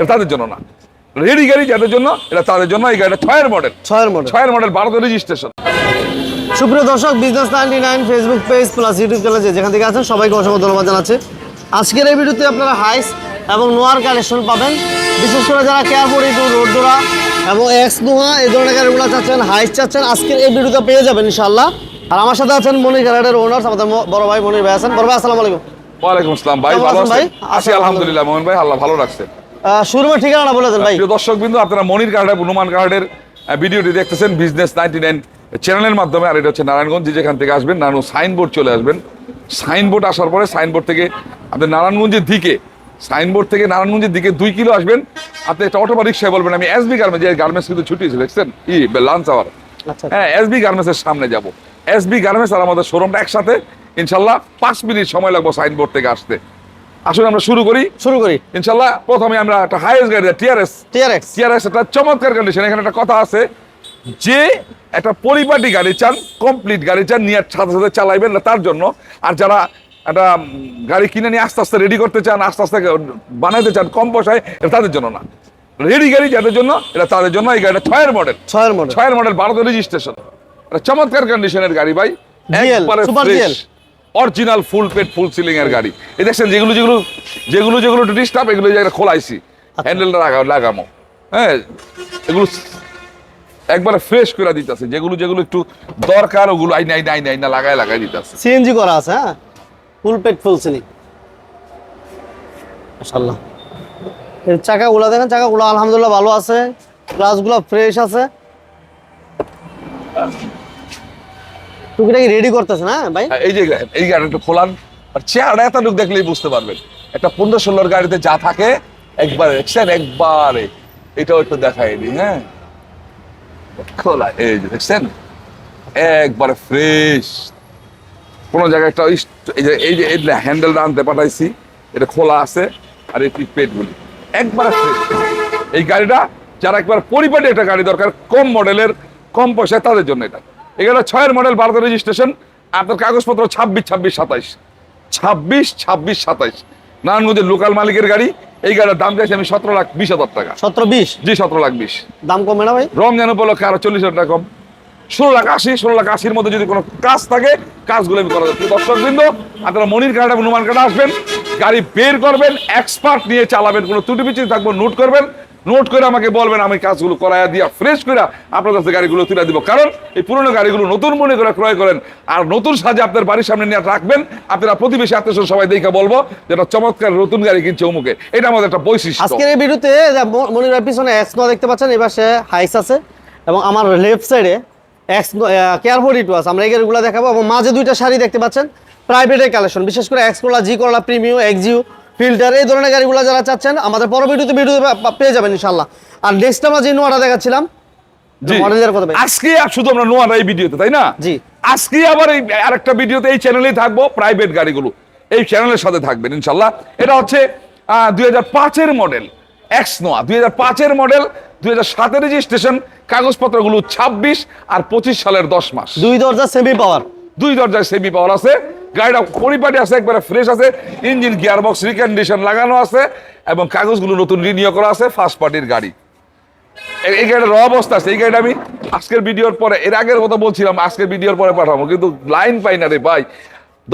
এটা তাদের জন্য না। রেডি গাড়ি যাদের জন্য এটা তাদের জন্য এই গাড়িটা ছয়ের মডেল ছয়ের মডেল ছয়ের মডেল বারোতে রেজিস্ট্রেশন সুপ্রিয় দর্শক business ninety nine Facebook page plus YouTube channel যেখান থেকে আছেন সবাইকে অসংখ্য ধন্যবাদ জানাচ্ছি। আজকের এই ভিডিওতে আপনারা হাইস এবং নোয়ার কালেকশন পাবেন। বিশেষ করে যারা কেয়ারপুরি রোড ডোরা এবং এক্স নোয়া এই ধরনের গাড়িগুলো চাচ্ছেন হাইস চাচ্ছেন আজকের এই ভিডিওতে পেয়ে যাবেন ইনশাল্লাহ আর আমার সাথে আছেন মনির গ্যারাডের ওনার আমাদের বড় ভাই মনির ভাই আছেন। বড় ভাই আসসালামু আলাইকুম। ওয়ালাইকুম আসসালাম ভাই ভালো আছেন? ভাই? আছি আলহামদুলিল্লাহ মোহন ভাই আল্লাহ ভালো রাখছে। শুরুমের ঠিকানা বলে দেন ভাই। প্রিয় দর্শক বিন্দু আপনারা মনির কার্ডের হনুমান কার্ডের ভিডিওটি দেখতেছেন বিজনেস নাইনটি নাইন চ্যানেলের মাধ্যমে আর এটা হচ্ছে নারায়ণগঞ্জ যেখান থেকে আসবেন নারায়ণ সাইনবোর্ড চলে আসবেন। সাইনবোর্ড আসার পরে সাইনবোর্ড থেকে আপনি নারায়ণগঞ্জের দিকে সাইনবোর্ড থেকে নারায়ণগঞ্জের দিকে দুই কিলো আসবেন। আপনি একটা অটো রিক্সায় বলবেন আমি এসবি গার্মেন্টস যে গার্মেন্টস কিন্তু ছুটি হয়েছে দেখছেন? ই লাঞ্চ আওয়ার আচ্ছা হ্যাঁ এসবি গার্মেন্টসের সামনে যাব। এসবি গার্মেন্টস আর আমাদের শোরুমটা একসাথে ইনশাল্লাহ পাঁচ মিনিট সময় লাগবে সাইনবোর্ড থেকে আসতে। আসুন আমরা শুরু করি। শুরু করি। ইনশাল্লাহ প্রথমে আমরা একটা হাইয়েস্ট গাড়ি টিআরএস টিআরএক্স টিআরএস একটা চমৎকার কন্ডিশন এখানে একটা কথা আছে। যে একটা পরিপাটি গাড়ি চান কমপ্লিট গাড়ি চান নিয়ে সাথে সাথে চালাইবেন না তার জন্য। আর যারা একটা গাড়ি কিনে নিয়ে আস্তে আস্তে রেডি করতে চান আস্তে আস্তে বানাইতে চান কম পয়সায় এটা তাদের জন্য না। রেডি গাড়ি যাদের জন্য এটা তাদের জন্য এই গাড়িটা ছয়ের মডেল ছয়ের মডেল ছয়ের মডেল বারোতে রেজিস্ট্রেশন একটা চমৎকার কন্ডিশনের গাড়ি ভাই। Super GL। অরিজিনাল ফুল পেট ফুল সিলিং এর গাড়ি। এই দেখছেন যেগুলো যেগুলো যেগুলো যেগুলো ডিস্টার্ব এগুলো জায়গায় খোলাইছি। হ্যান্ডেলটা লাগা লাগামো। হ্যাঁ এগুলো একবারে ফ্রেশ করে দিতেছে। যেগুলো যেগুলো একটু দরকার ওগুলো আই নাই নাই নাই না লাগায় লাগাই দিতেছে। সিএনজি করা আছে হ্যাঁ? ফুল পেট ফুল সিলিং মাশাআল্লাহ। এর চাকাগুলো দেখেন চাকাগুলো আলহামদুলিল্লাহ ভালো আছে। গ্লাসগুলো ফ্রেশ আছে। টুকিটাকি রেডি করতেছে না ভাই? হ্যাঁ, এই যে এই গাড়িটা খোলান আর চেহারা লোক দেখলেই বুঝতে পারবেন। একটা পনেরো ষোলোর গাড়িতে যা থাকে একবার দেখছেন? একবারে। এটাও একটু দেখাই হ্যাঁ? খোলা এই যে দেখছেন? একবারে ফ্রেশ কোন জায়গায় একটা এই যে এই যে এই হ্যান্ডেলটা আনতে পাঠাইছি এটা খোলা আছে আর এই পেটগুলি। একবারে ফ্রেশ এই গাড়িটা যারা একবার পরিপাটি একটা গাড়ি দরকার কম মডেলের কম পয়সায় তাদের জন্য এটা। এখানে ছয়ের মডেল ভারতের রেজিস্ট্রেশন আপনার কাগজপত্র ছাব্বিশ ছাব্বিশ সাতাইশ। ছাব্বিশ ছাব্বিশ সাতাইশ। নারায়ণগঞ্জের লোকাল মালিকের গাড়ি এই গাড়ির দাম চাইছি আমি সতেরো লাখ বিশ হাজার টাকা। সতেরো বিশ? জি সতেরো লাখ বিশ। দাম কমে না ভাই? রমজান উপলক্ষে আরও চল্লিশ হাজার টাকা কম। ষোলো লাখ আশি ষোলো লাখ আশির মধ্যে যদি কোনো কাজ থাকে কাজগুলো আমি করা যাচ্ছে দর্শক বৃন্দ আপনারা মনির কার্ড এবং নুমান কার্ড আসবেন গাড়ি বের করবেন এক্সপার্ট নিয়ে চালাবেন কোনো ত্রুটি পিছিয়ে থাকব নোট করবেন নোট করে আমাকে বলবেন, আমি কাজগুলো করাইয়া দিয়া ফ্রেশ করে আপনার কাছে গাড়িগুলো তুলে দিব। কারণ এই পুরনো গাড়িগুলো নতুন মনে করে ক্রয় করেন আর নতুন সাজে আপনার বাড়ির সামনে নিয়ে রাখবেন, আপনারা প্রতিবেশী আত্মীয় সবাই দেখে বলব যেটা চমৎকার নতুন গাড়ি কিনছে অমুকে। এটা আমাদের একটা বৈশিষ্ট্য। আজকের এই ভিডিওতে যা মনিরার পিছনে এক্স নো দেখতে পাচ্ছেন, এবার সে হাইস আছে এবং আমার লেফট সাইডে এক্স কেয়ার ফোর আছে। আমরা এই গাড়িগুলো দেখাবো এবং মাঝে দুইটা শাড়ি দেখতে পাচ্ছেন প্রাইভেটের কালেকশন বিশেষ করে এক্স করলা জি করলা প্রিমিও এক্সিউ ফিল্টার এই ধরনের গাড়িগুলো যারা চাচ্ছেন আমাদের পর ভিডিওতে ভিডিও পেয়ে যাবেন ইনশাল্লাহ আর নেক্সট আমরা যে নোয়াটা দেখাচ্ছিলাম মডেলের কথা আজকে শুধু আমরা নোয়ার এই ভিডিওতে তাই না? জি। আজকে আবার এই আরেকটা ভিডিওতে এই চ্যানেলেই থাকব প্রাইভেট গাড়িগুলো। এই চ্যানেলের সাথে থাকবেন ইনশাল্লাহ এটা হচ্ছে দুই হাজার পাঁচের মডেল এক্স নোয়া। দুই হাজার পাঁচের মডেল দুই হাজার সাতের রেজিস্ট্রেশন কাগজপত্রগুলো ছাব্বিশ আর পঁচিশ সালের দশ মাস। দুই দরজা সেমি পাওয়ার দুই দরজায় সেমি পাওয়ার আছে গাড়িটা পরিপাটি আছে একবারে ফ্রেশ আছে ইঞ্জিন গিয়ার বক্স রিকন্ডিশন লাগানো আছে এবং কাগজগুলো নতুন রিনিউ করা আছে ফার্স্ট পার্টির গাড়ি। এই গাড়িটার র অবস্থা আছে এই গাড়িটা আমি আজকের ভিডিওর পরে এর আগের কথা বলছিলাম আজকের ভিডিওর পরে পাঠাবো কিন্তু লাইন পাই না রে ভাই।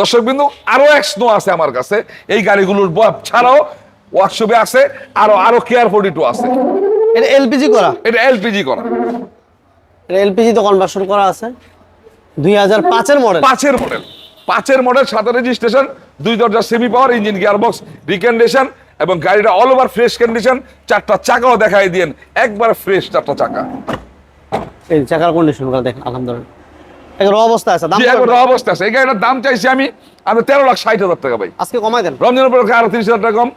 দর্শক বিন্দু আরও এক স্নো আছে আমার কাছে এই গাড়িগুলোর ছাড়াও ওয়ার্কশপে আছে আরও আরও কেয়ার ফোর্টি টু আছে। এটা এলপিজি করা? এটা এলপিজি করা। এলপিজি এলপিজিতে কনভার্সন করা আছে। দুই হাজার পাঁচের মডেল পাঁচের মডেল পাঁচের মডেল সাথে রেজিস্ট্রেশন দুই দরজা semi power engine gear box recondition এবং গাড়িটা অল ওভার ফ্রেশ কন্ডিশন চারটা চাকাও দেখাই দিয়েন। একবার ফ্রেশ চারটা চাকা। এই চাকার কন্ডিশনগুলো দেখেন আলহামদুলিল্লাহ। অবস্থা আছে দাম অবস্থা আছে। এই গাড়িটার দাম চাইছি আমি আমি তেরো লাখ ষাট হাজার টাকা ভাই। আজকে কমাই দেন। রমজান উপলক্ষে আরও তিরিশ হাজার টাকা কম?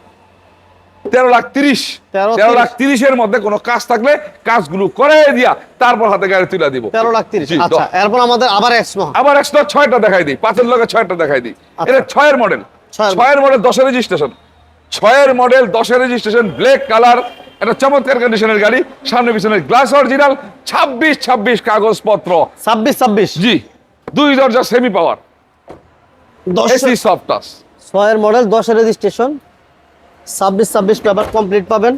তেরো লাখ তিরিশ। তেরো লাখ তিরিশ। তিরিশের মধ্যে কোনো কাজ থাকলে কাজগুলো করে দিয়া তারপর হাতে গাড়ি তুলে দিব। তেরো লাখ তিরিশ। আচ্ছা এরপর আমাদের আবার এক্সমো আবার একশো ছয়টা দেখাই দিই। পাঁচের লগে ছয়টা দেখাই দিই। আচ্ছা। এটা ছয়ের মডেল। ছয়ের মডেল। দশের রেজিস্ট্রেশন ছয়ের মডেল দশের রেজিস্ট্রেশন ব্ল্যাক কালার একটা চমৎকার কন্ডিশনের গাড়ি। সামনে পিছনে গ্লাস অরিজিনাল ছাব্বিশ ছাব্বিশ কাগজপত্র। ছাব্বিশ ছাব্বিশ। জি দুই দরজা সেমি পাওয়ার দশ এসি সফট টাচ ছয়ের মডেল দশের রেজিস্ট্রেশন ছাব্বিশ ছাব্বিশ পেপার কমপ্লিট পাবেন।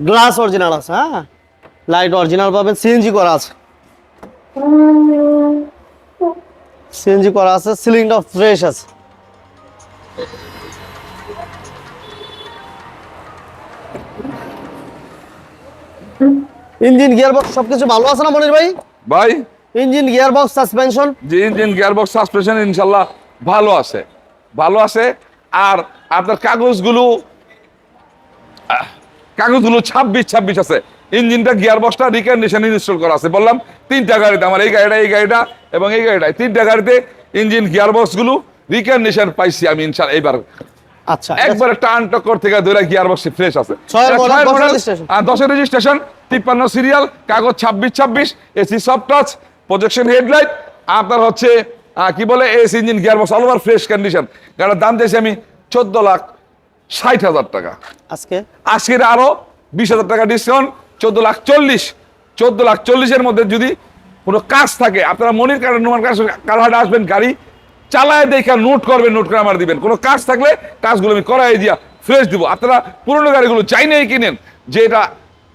গ্লাস অরিজিনাল আছে হ্যাঁ? লাইট অরিজিনাল পাবেন সিএনজি করা আছে। সিএনজি করা আছে সিলিংটা ফ্রেশ আছে। ইঞ্জিন গিয়ার বক্স সবকিছু ভালো আছে না মনির ভাই? ভাই? ইঞ্জিন গিয়ার বক্স সাসপেনশন যে ইঞ্জিন গিয়ারবক্স সাসপেনশন ইনশাল্লাহ ভালো আছে। ভালো আছে আর আপনার কাগজগুলো কাগজগুলো ছাব্বিশ ছাব্বিশ আছে। ইঞ্জিনটা গিয়ারবক্সটা রিকন্ডিশন ইনস্টল করা আছে। বললাম তিনটা গাড়িতে আমার এই গাড়িটা এই গাড়িটা এবং এই গাড়িটা তিনটা গাড়িতে ইঞ্জিন গিয়ারবক্সগুলো রিকন্ডিশন পাইছি আমি ইনশাল্লাহ এইবার। আচ্ছা একবারে টান টক্কর থেকে ধরে গিয়ারবক্স ফ্রেশ আছে। দশের রেজিস্ট্রেশন তিপ্পান্ন সিরিয়াল কাগজ ছাব্বিশ ছাব্বিশ AC soft touch projection headlight আপনার হচ্ছে কি বলে S engine gearbox all over fresh condition গাড়ির দাম দিয়েছি আমি চোদ্দ লাখ। ষাট হাজার টাকা। আজকে? আজকের আরও বিশ হাজার টাকা ডিসকাউন্ট চোদ্দ লাখ চল্লিশ। চোদ্দ লাখ চল্লিশের মধ্যে যদি কোনো কাজ থাকে আপনারা মনির কারণ নোমান কাজ কারহাটে আসবেন গাড়ি চালায় দেখা নোট করবেন নোট করে আমার দিবেন। কোনো কাজ থাকলে কাজগুলো আমি করাই দিয়া ফ্রেশ দিব। আপনারা পুরনো গাড়িগুলো চাইনেই কিনেন যে এটা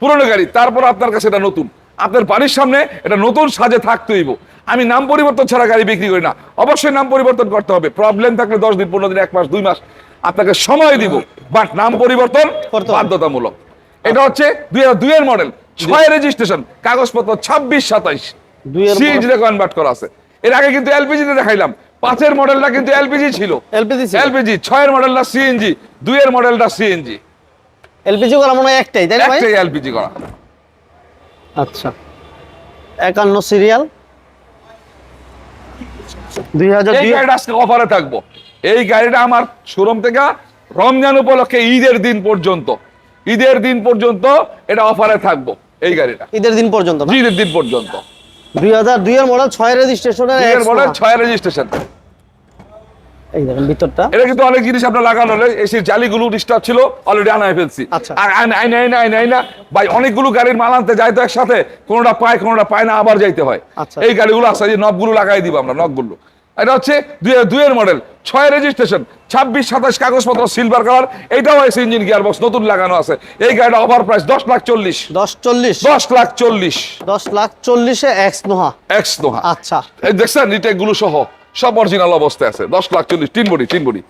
পুরনো গাড়ি তারপর আপনার কাছে এটা নতুন। আপনার বাড়ির সামনে এটা নতুন সাজে থাকতেইব। আমি নাম পরিবর্তন ছাড়া গাড়ি বিক্রি করি না। অবশ্যই নাম পরিবর্তন করতে হবে। প্রবলেম থাকলে দশ দিন পনেরো দিন এক মাস দুই মাস। আপনাকে সময় দিব। বাট নাম পরিবর্তন বাধ্যতামূলক। এটা হচ্ছে দুই হাজার দুইয়ের মডেল। ছয় রেজিস্ট্রেশন কাগজপত্র ছাব্বিশ সাতাইশ। দুইয়ের সিএনজি কনভার্ট করা আছে। এর আগে কিন্তু এলপিজি তে দেখাইলাম। পাঁচের মডেলটা কিন্তু এলপিজি ছিল। এলপিজি এলপিজি ছয়ের মডেলটা সিএনজি দুইয়ের মডেলটা সিএনজি। এলপিজি করা মনে হয় একটাই তাই না একটাই এলপিজি করা। আচ্ছা। একান্ন সিরিয়াল। দুই হাজার অফারে থাকব। এই গাড়িটা আমার শোরুম থেকে রমজান উপলক্ষে ঈদের দিন পর্যন্ত। ঈদের দিন পর্যন্ত এটা অফারে থাকব এই গাড়িটা। ঈদের দিন পর্যন্ত ঈদের দিন পর্যন্ত। দুই হাজার দুইয়ের মডেল ছয় রেজিস্ট্রেশনের ঈদের মডেল ছয় রেজিস্ট্রেশন এই দেখেন ভিতরটা। এটা কিন্তু অনেক জিনিস আপনার লাগানো হলে। এসির জালিগুলো ডিস্টার্ব ছিল অলরেডি আনায় ফেলছি। আচ্ছা। আর আইনা আইনা আইনা আইনা আইনা ভাই অনেকগুলো গাড়ির মাল আনতে যাই তো একসাথে। কোনোটা পায় কোনোটা পায় না আবার যাইতে হয়। আচ্ছা। এই গাড়িগুলো যে নবগুলো লাগাই দিব আমরা নবগুলো এটা হচ্ছে দুই দুইয়ের মডেল ছয় রেজিস্ট্রেশন ছাব্বিশ সাতাশ কাগজপত্র সিলভার কালার এইটাও আছে ইঞ্জিন গিয়ার বক্স নতুন লাগানো আছে। এই গাড়িটা ওভার প্রাইস দশ লাখ চল্লিশ। দশ চল্লিশ। দশ লাখ চল্লিশ। দশ লাখ চল্লিশে এক্স নোহা। এক্স নোহা। আচ্ছা। এই দেখছেন রিটেকগুলো সহ সব অরিজিনাল অবস্থায় আছে। দশ লাখ চল্লিশ তিন বডি তিন বডি।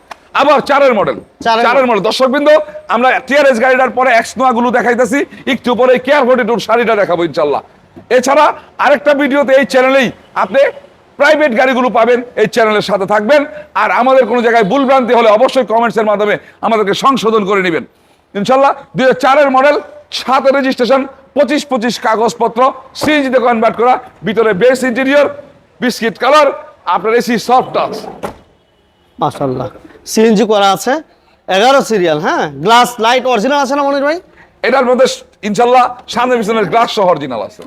আবার চারের মডেল চারের চারের মডেল দর্শক বিন্দু আমরা টিআরএস গাড়িটার পরে এক্স নোয়া গুলো দেখাইতেছি। একটু পরে কেয়ার ফোর্টি টুর শাড়িটা দেখাবো ইনশাল্লাহ। এছাড়া আরেকটা ভিডিওতে এই চ্যানেলেই আপনি প্রাইভেট গাড়িগুলো পাবেন এই চ্যানেলের সাথে থাকবেন। আর আমাদের কোনো জায়গায় ভুলভ্রান্তি হলে অবশ্যই কমেন্টসের মাধ্যমে আমাদেরকে সংশোধন করে নেবেন। ইনশাল্লাহ দুই চারের মডেল সাতের রেজিস্ট্রেশন পঁচিশ পঁচিশ কাগজপত্র সিএনজিতে কনভার্ট করা ভিতরে বেস ইন্টেরিয়র বিস্কিট কালার আপনার এসি সফট টাচ মাশাল্লাহ সিএনজি করা আছে এগারো সিরিয়াল হ্যাঁ? গ্লাস লাইট অরিজিনাল আছে না মনির ভাই? এটার মধ্যে ইনশাল্লাহ সামনে পিছনের গ্লাস সহ অরিজিনাল আছে।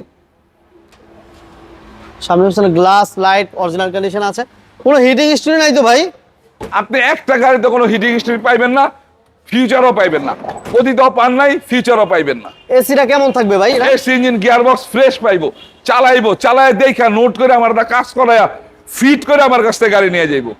সামনে পিছনে গ্লাস লাইট অরিজিনাল কন্ডিশন আছে। কোনো হিটিং স্টোরি নাই তো ভাই? আপনি একটা গাড়িতে কোনো হিটিং স্ট্রিট পাইবেন না ফিউচারও পাইবেন না। অতীতও পান নাই ফিউচারও পাইবেন না। এসিটা কেমন থাকবে ভাই? AC engine gear box fresh পাইবো চালাইবো চালায় দেখা নোট করে আমার একটা কাজ করায়া ফিট করে আমার কাছ থেকে গাড়ি নিয়ে যাইবো।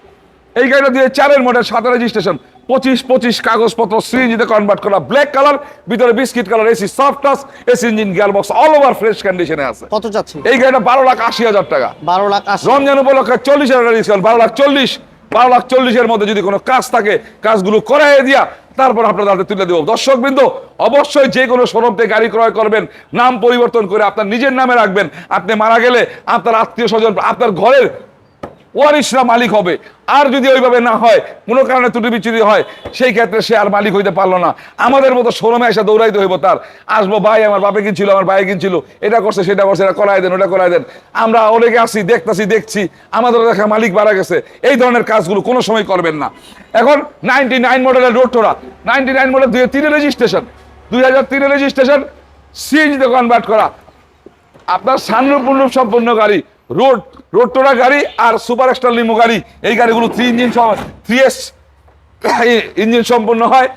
এই গাড়িটা দিয়ে চারের মডেল সাতের রেজিস্ট্রেশন পঁচিশ পঁচিশ কাগজপত্র সিএনজিতে কনভার্ট করা ব্ল্যাক কালার ভিতরে biscuit colour AC soft touch AC engine gear box all over fresh কন্ডিশনে আছে। কত চাচ্ছি এই গাড়িটা বারো লাখ আশি হাজার টাকা। বারো লাখ রমজান উপলক্ষে চল্লিশ হাজার ডিসকাউন্ট বারো লাখ চল্লিশ বারো লাখ চল্লিশের মধ্যে যদি কোনো কাজ থাকে কাজগুলো করাই দিয়া তারপর আপনার হাতে তুলে দেবো। দর্শক বিন্দু অবশ্যই যে কোনো শোরুম থেকে গাড়ি ক্রয় করবেন নাম পরিবর্তন করে আপনার নিজের নামে রাখবেন। আপনি মারা গেলে আপনার আত্মীয় স্বজন আপনার ঘরের ওয়ারিশরা মালিক হবে। আর যদি ওইভাবে না হয়, কোনো কারণে ত্রুটি বিচ্যুতি হয়, সেই ক্ষেত্রে সে আর মালিক হইতে পারল না। আমাদের মতো শোরুমে এসে দৌড়াইতে হইব তার। আসব, ভাই আমার বাপে কিনছিল, আমার ভাই কিনছিল। এটা করছে, সেটা করছে, এটা করাই দেন, ওটা করাই দেন। আমরা অনেকে আসি দেখতাছি, দেখছি। আমাদের দেখা মালিক মারা গেছে। এই ধরনের কাজগুলো কোনো সময় করবেন না। এখন নাইনটি নাইন মডেলের road tourer ninety nine model দুই তিনের রেজিস্ট্রেশন দুই হাজার তিনের রেজিস্ট্রেশন সিএনজিতে কনভার্ট করা। আপনার সানরূপ সম্পন্ন গাড়ি। রোড রোড টোরা গাড়ি আর সুপার এক্সট্রা লিমো গাড়ি। এই গাড়িগুলো three engine three S engine সম্পন্ন হয়।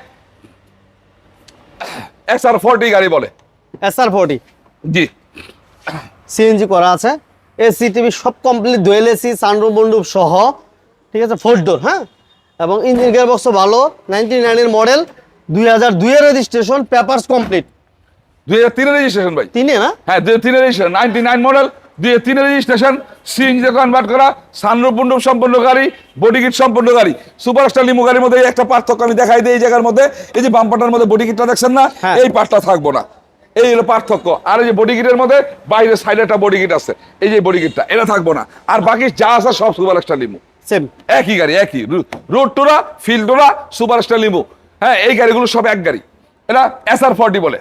এস আর ফোরটি গাড়ি বলে। S R forty G. CNG করা আছে। এসি টিভি সব কমপ্লিট দোয়েল এসি সানরুম বন্ডুপ সহ। ঠিক আছে? ফোর ডোর হ্যাঁ? এবং ইঞ্জিন গিয়ার বক্সও ভালো। নাইনটি নাইনের মডেল দুই হাজার দুইয়ের রেজিস্ট্রেশন পেপারস কমপ্লিট দুই হাজার তিনের রেজিস্ট্রেশন ভাই। তিনে না? হ্যাঁ দুই হাজার তিনের রেজিস্ট্রেশন নাইনটি নাইন মডেল দুই তিনের রেজিস্ট্রেশন সিএনজিতে কনভার্ট করা সানরূপ মণ্ডপ সম্পন্ন গাড়ি বডি কিট সম্পন্ন গাড়ি। সুপার স্টার লিমো গাড়ির মধ্যে একটা পার্থক্য আমি দেখাই দিই এই জায়গার মধ্যে। এই যে বাম্পারটার মধ্যে বডি কিটটা দেখছেন না? হ্যাঁ। এই পার্টটা থাকব না। এই হলো পার্থক্য। আর এই যে বডি কিটের মধ্যে বাইরের সাইডে একটা বডি কিট আছে। এই যে বডি কিটটা এটা থাকব না। আর বাকি যা আছে সব সুপার স্টার লিমো সেম একই গাড়ি একই। Road tourer field tourer super star limo হ্যাঁ এই গাড়িগুলো সব এক গাড়ি। এটা এস আর ফর্টি বলে।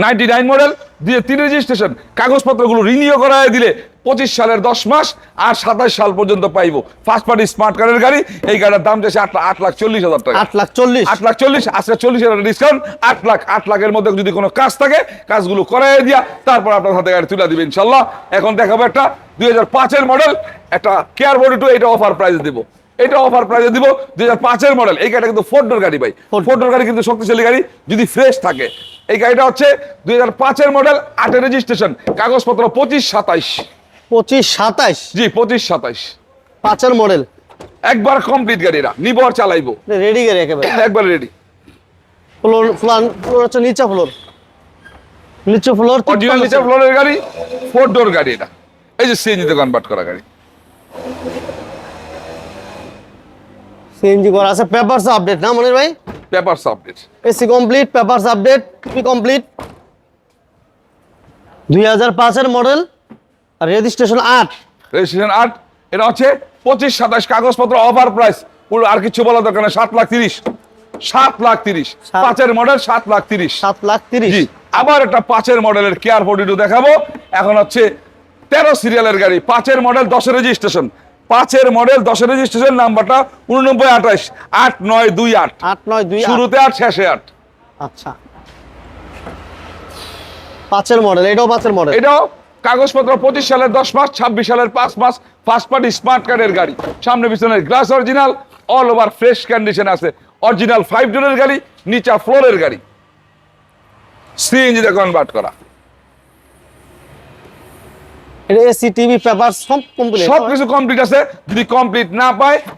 নাইনটি নাইন মডেল দিয়ে তিন রেজিস্ট্রেশন কাগজপত্রগুলো রিনিউ করায় দিলে পঁচিশ সালের দশ মাস আর সাতাশ সাল পর্যন্ত পাইবো। ফার্স্ট পার্টি স্মার্ট কার্ডের গাড়ি এই গাড়ির দাম যাচ্ছে আট আট লাখ চল্লিশ হাজার টাকা। আট লাখ চল্লিশ। আট লাখ চল্লিশ আজকে চল্লিশ হাজার ডিসকাউন্ট আট লাখ আট লাখের মধ্যে যদি কোনো কাজ থাকে কাজগুলো করাই দিয়া তারপর আপনার হাতে গাড়ি তুলে দিবে ইনশাল্লাহ। এখন দেখাবো একটা দুই হাজার পাঁচের মডেল একটা কেয়ার বডি টু এটা অফার প্রাইস দিব। এটা অফার প্রাইসে দিব দুই হাজার পাঁচের মডেল এই গাড়িটা কিন্তু ফোর ডোর গাড়ি ভাই। ফোর ডোর গাড়ি কিন্তু শক্তিশালী গাড়ি যদি ফ্রেশ থাকে। এই গাড়িটা হচ্ছে দুই হাজার পাঁচের মডেল আটের রেজিস্ট্রেশন কাগজপত্র পঁচিশ সাতাইশ। পঁচিশ সাতাইশ? জি পঁচিশ সাতাইশ। পাঁচের মডেল একবার কমপ্লিট গাড়িরা নিব আর চালাইবো। রেডি গাড়ি একেবারে। একবার রেডি ফ্লোর ফ্লান ফ্লোর হচ্ছে নিচে ফ্লোর নিচে ফ্লোর নিচে ফ্লোরের গাড়ি ফোর ডোর গাড়ি এটা। এই যে সিএনজিতে কনভার্ট করা গাড়ি। সিএনজি করা আছে পেপারস আপডেট না মনির ভাই? Papers update AC complete papers update টুপি কমপ্লিট দুই হাজার পাঁচের মডেল আর রেজিস্ট্রেশন আট। রেজিস্ট্রেশন আট এটা হচ্ছে পঁচিশ সাতাশ কাগজপত্র অফার প্রাইস পুরো আর কিছু বলা দরকার নেই সাত লাখ তিরিশ। সাত লাখ তিরিশ। পাঁচের মডেল সাত লাখ তিরিশ। সাত লাখ তিরিশ। জি আবার একটা পাঁচের মডেলের কেয়ার ফোর্টি দেখাবো। এখন হচ্ছে তেরো সিরিয়ালের গাড়ি পাঁচের মডেল দশের রেজিস্ট্রেশন পাঁচের মডেল দশের রেজিস্ট্রেশন নাম্বারটা উননব্বই আঠাশ আট নয় দুই আট। আট নয় দুই। শুরুতে আট শেষে আট। আচ্ছা। পাঁচের মডেল এটাও পাঁচের মডেল এটাও কাগজপত্র পঁচিশ সালের দশ মাস ছাব্বিশ সালের পাঁচ মাস ফার্স্ট পার্টি স্মার্ট কার্ডের গাড়ি। সামনে পিছনের glass original all over fresh condition আছে। অরিজিনাল ফাইভ ডোরের গাড়ি নিচা ফ্লোরের গাড়ি। সিএনজিতে কনভার্ট করা। এসি টিভি পেপার সব কমপ্লিট সব কিছু কমপ্লিট আছে। যদি কমপ্লিট না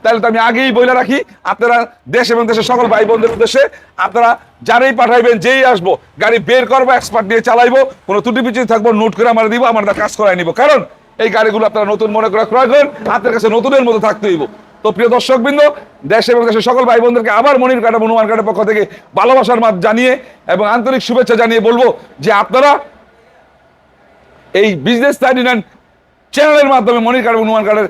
তাহলে তো আমি আগেই রাখি। আপনারা দেশ এবং দেশের সকল ভাই বোনদের উদ্দেশ্যে আপনারা যারাই পাঠাইবেন, যেই আসব, গাড়ি বের করব এক্সপার্ট চালাইবো, কোনো ত্রুটি পিছিয়ে থাকব নোট করে আমরা দিব কাজ করাই নিব। কারণ এই গাড়িগুলো আপনারা নতুন মনে করে ক্রয় করেন আপনার কাছে নতুনের মতো থাকতে হইব। তো প্রিয় দর্শকবৃন্দ, দেশ এবং দেশের সকল ভাই বোনদেরকে আবার মনির কাটা হনুমান কাটার পক্ষ থেকে ভালোবাসার মাত জানিয়ে এবং আন্তরিক শুভেচ্ছা জানিয়ে বলব যে আপনারা এই বিজনেস থার্টি নাইন চ্যানেলের মাধ্যমে মনির কার্ড হনুমান কার্ডের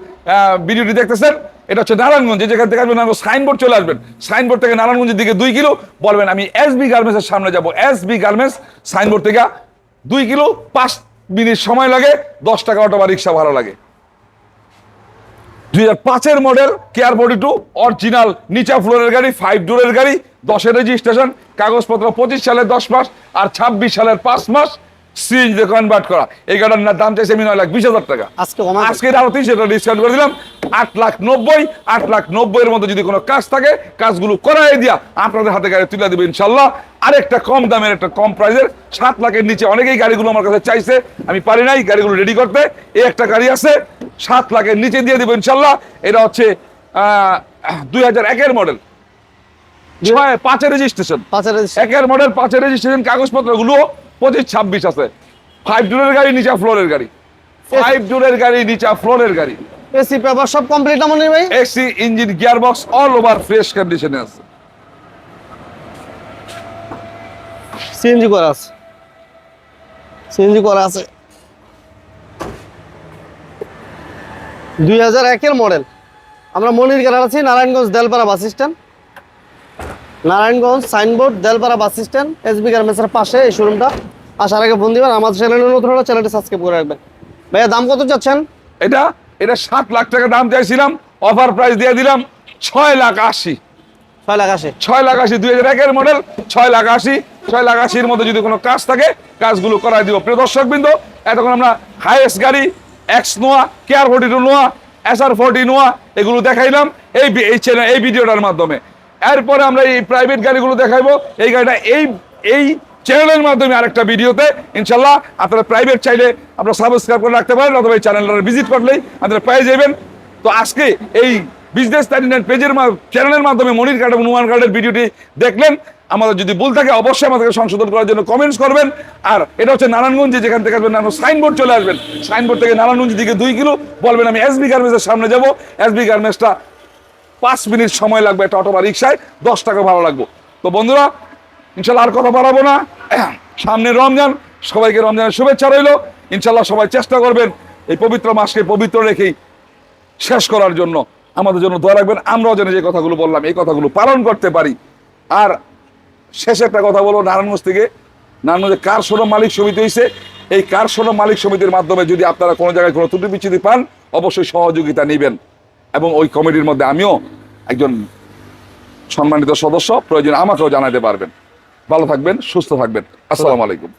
ভিডিওটি দেখতেছেন। এটা হচ্ছে নারায়ণগঞ্জ যেখান থেকে আসবেন সাইনবোর্ড চলে আসবেন। সাইনবোর্ড থেকে নারায়ণগঞ্জের দিকে দুই কিলো, বলবেন, আমি এস বি গার্মেন্টসের সামনে যাব। এস বি গার্মেন্টস সাইনবোর্ড থেকে দুই কিলো, পাঁচ মিনিট সময় লাগে, দশ টাকা অটো বা রিক্সা ভাড়া লাগে। দুই হাজার পাঁচের model CR body two original নিচা ফ্লোরের গাড়ি ফাইভ ডোরের গাড়ি, দশের রেজিস্ট্রেশন কাগজপত্র পঁচিশ সালের দশ মাস, আর ছাব্বিশ সালের পাঁচ মাস। সিএনজিতে কনভার্ট করা। এই গাড়ির দাম চাইছে আমি নয় লাখ বিশ হাজার টাকা। আজকে আজকে আরও তিনশো টাকা ডিসকাউন্ট করে দিলাম। আট লাখ নব্বই আট লাখ নব্বই এর মধ্যে যদি কোনো কাজ থাকে কাজগুলো করাই দিয়া আপনাদের হাতে গাড়ি তুলে দেবে ইনশাল্লাহ। আরেকটা কম দামের একটা কম প্রাইসের সাত লাখের নিচে অনেকেই গাড়িগুলো আমার কাছে চাইছে। আমি পারি নাই গাড়িগুলো রেডি করতে। এই একটা গাড়ি আছে সাত লাখের নিচে দিয়ে দেবো ইনশাল্লাহ। এটা হচ্ছে দুই হাজার একের মডেল ছয় পাঁচের রেজিস্ট্রেশন পাঁচের একের মডেল পাঁচের রেজিস্ট্রেশন কাগজপত্রগুলো পঁচিশ ছাব্বিশ আছে। ফাইভ ডোরের গাড়ি নিচা ফ্লোরের গাড়ি। ফাইভ ডোরের গাড়ি নিচা ফ্লোরের গাড়ি। এসি পেপার সব কমপ্লিট না মনির ভাই? AC engine gear box all over fresh কন্ডিশনে আছে। সিএনজি করা আছে। সিএনজি করা আছে। দুই হাজার একের মডেল আমরা মনির গেলার আছি Narayanganj Delpara bus stand Narayanganj signboard Delpara bus stand S SB গার্মেন্টসের পাশে এই শোরুমটা আসার আগে ফোন দিবেন আমাদের চ্যানেলের নতুন হলে চ্যানেলটি সাবস্ক্রাইব করে রাখবেন। ভাইয়া দাম কত চাচ্ছেন? এটা এটা সাত লাখ টাকা দাম চাইছিলাম অফার প্রাইস দিয়ে দিলাম ছয় লাখ আশি। ছয় লাখ আসে ছয় লাখ আশি দুই হাজার একের মডেল ছয় লাখ আশি ছয় লাখ আশির মধ্যে যদি কোনো কাজ থাকে কাজগুলো করাই দিব। প্রিয় দর্শক বিন্দু এতক্ষণ আমরা হাইয়েস্ট গাড়ি X Noah CR forty two Noah S R forty Noah এগুলো দেখাইলাম। এই বি- এই চ্যানেল এই ভিডিওটার মাধ্যমে। এরপরে আমরা এই প্রাইভেট গাড়িগুলো দেখাইবো। এই গাড়িটা এই এই চ্যানেলের মাধ্যমে আরেকটা ভিডিওতে। ইনশাল্লাহ আপনারা প্রাইভেট চাইলে আপনারা সাবস্ক্রাইব করে রাখতে পারেন, অথবা এই চ্যানেলটা ভিজিট করলেই আপনারা পেয়ে যাবেন। তো আজকে এই বিজনেস নাইন পেজের চ্যানেলের মাধ্যমে মনির কার্ড এবং নুমান কার্ডের ভিডিওটি দেখলেন। আমাদের যদি ভুল থাকে অবশ্যই আমাদেরকে সংশোধন করার জন্য কমেন্টস করবেন। আর এটা হচ্ছে নারায়ণগঞ্জে, যেখান থেকে আসবেন নারায়ণ সাইনবোর্ড চলে আসবেন। সাইনবোর্ড থেকে নারায়ণগঞ্জ দিকে দুই কিলো বলবেন, আমি এসবি গার্মেন্টসের সামনে যাব। এসবি গার্মেন্টসটা পাঁচ মিনিট সময় লাগবে একটা অটো বা রিক্সায় দশ টাকা ভাড়া লাগবো। তো বন্ধুরা, ইনশাল্লাহ আর কথা বাড়াবো না। সামনে রমজান, সবাইকে রমজানের শুভেচ্ছা রইল। ইনশাল্লাহ সবাই চেষ্টা করবেন এই পবিত্র মাসকে পবিত্র রেখেই শেষ করার জন্য। আমাদের জন্য দোয়া রাখবেন। আমরাও যেন যে কথাগুলো বললাম, এই কথাগুলো পালন করতে পারি। আর শেষে একটা কথা বলব, নারায়ণগঞ্জ থেকে। নারায়ণগঞ্জে কার শোরুম মালিক সমিতি হয়েছে এই কার শোরুম মালিক সমিতির মাধ্যমে যদি আপনারা কোনো জায়গায় কোনো ত্রুটি বিচ্ছুতি পান, অবশ্যই সহযোগিতা নেবেন। এবং ওই কমিটির মধ্যে আমিও একজন সম্মানিত সদস্য, প্রয়োজন আমাকেও জানাতে পারবেন। ভালো থাকবেন, সুস্থ থাকবেন। আসসালামু আলাইকুম।